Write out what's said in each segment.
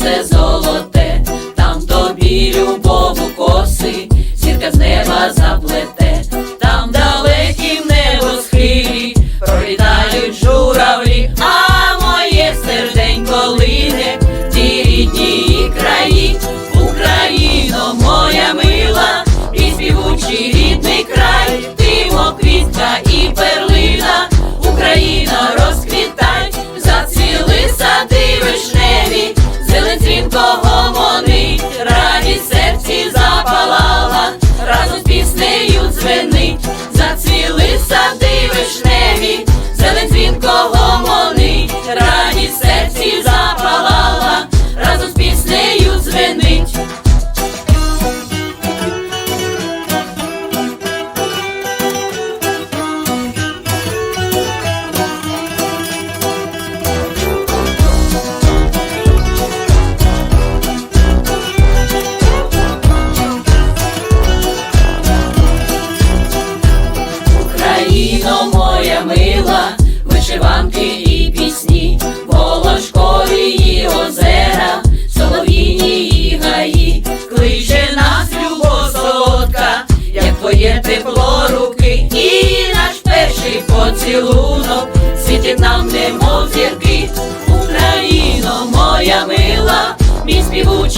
сонце золоте, там тобі любов коси, зірка з неба заплете, там далекі небосхилі, пролітають журавлі, а моє серденько лине в ті рідні краї, Україно моя мила, і співучий рідний край, ти моквітка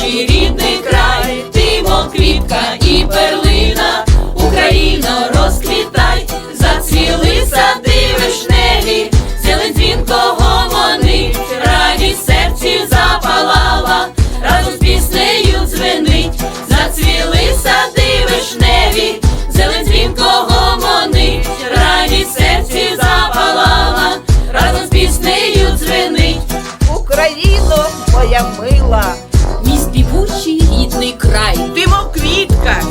мій рідний край, ти мов квітка і перлина, Україно, розквітай, зацвіли сади вишневі, зелень дзвінко гомонить, радість серці запалала, разом з піснею дзвенить, зацвіли сади вишневі, зелень дзвінко гомонить, радість серці запалала, разом з піснею дзвенить. Україно, моя мила, співучий рідний край, ти мов квітка